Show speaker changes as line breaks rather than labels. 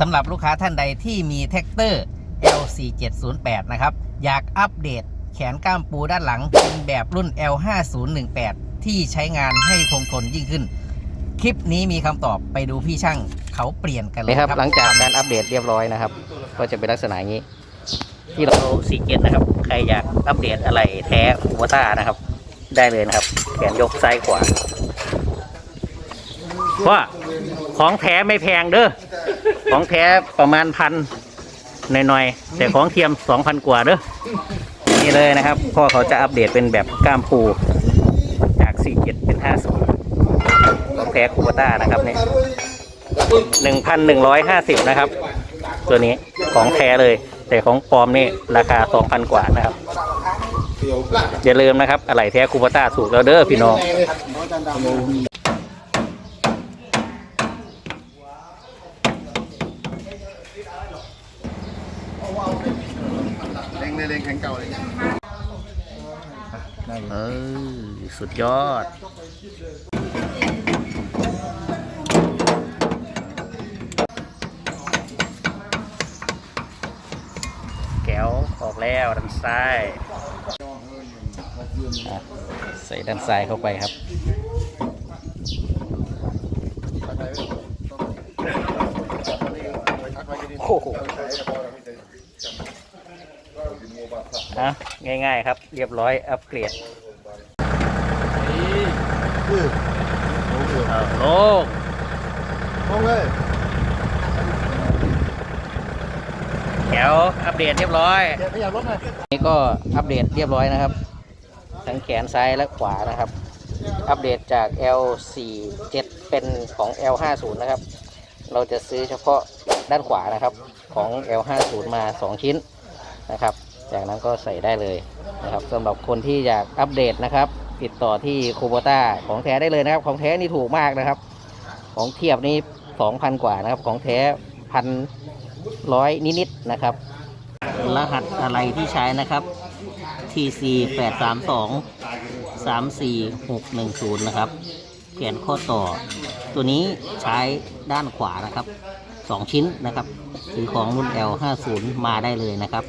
สำหรับลูกค้าท่านใดที่มีแท็กเตอร์ L4708 นะครับ อยากอัปเดตแขนก้ามปูด้านหลัง เป็นแบบรุ่น L5018 ที่ใช้งานให้คงทนยิ่งขึ้น คลิปนี้มีคำตอบไปดูพี่ช่างเขาเปลี่ยนกันเลย
นี่
ค
ค
รั
รับบหลังจากการอัปเดตเรียบร้อยนะครับ ก็จะเป็นลักษณะอย่างนี้ ที่เราสีเกตนะครับ ใครอยากอัปเดตอะไรแท้คูวต้านะครับ ได้เลยนะครับ แขนยกซ้ายขวา ว่าของแท้ไม่แพงเด้อของแท้ประมาณพันหน่อยๆแต่ของเทียมสองพันกว่าเด้อนี่เลยนะครับพ่อเขาจะอัปเดตเป็นแบบก้ามปูจากสี่เจ็ดเป็นห้าศูนย์ของแท้คูวต้านะครับเนี่ยหนึ่งพันหนึ่งร้อยห้าสิบนะครับ ตัวนี้ของแท้เลย แต่ของปลอมนี่ราคาสองพันกว่านะครับอย่าลืมนะครับ อะไรแท้คูปต้าถูกแล้วเด้อพี่น้อง
เล็งเลยเล็งแข็งเก่าเลย
เออสุดยอดแก้วออกแล้วด้านซ้ายใส่ด้านซ้ายเข้าไปครับ โอ้โห นะง่าย ๆ ครับ เรียบร้อยอัปเกรดเอาโลง
มองเลย
แถวอัปเดตเรียบร้อย
เดี๋ยวขยับรถหน่อย
นี่ก็อัปเดตเรียบร้อยนะครับ ทั้งแขนซ้ายและขวานะครับ อัปเดตจาก L47 เป็นของ L50 นะครับ เราจะซื้อเฉพาะด้านขวานะครับของ L50 มา 2 ชิ้นนะครับ จากนั้นก็ใส่ได้เลยนะครับสำหรับคนที่อยากอัปเดตนะครับ ติดต่อที่คูโบต้าของแท้ได้เลยนะครับ ของแท้นี่ถูกมากนะครับ ของเทียบนี่2,000กว่านะครับ ของแท้พันร้อยนิดๆนะครับ รหัสอะไรที่ใช้นะครับ TC 8 3 2 3 4 6 1 0นะครับเขียนข้อต่อ ตัวนี้ใช้ด้านขวานะครับ 2 ชิ้นนะครับซื้อของรุ่น L 5 0 มาได้เลยนะครับ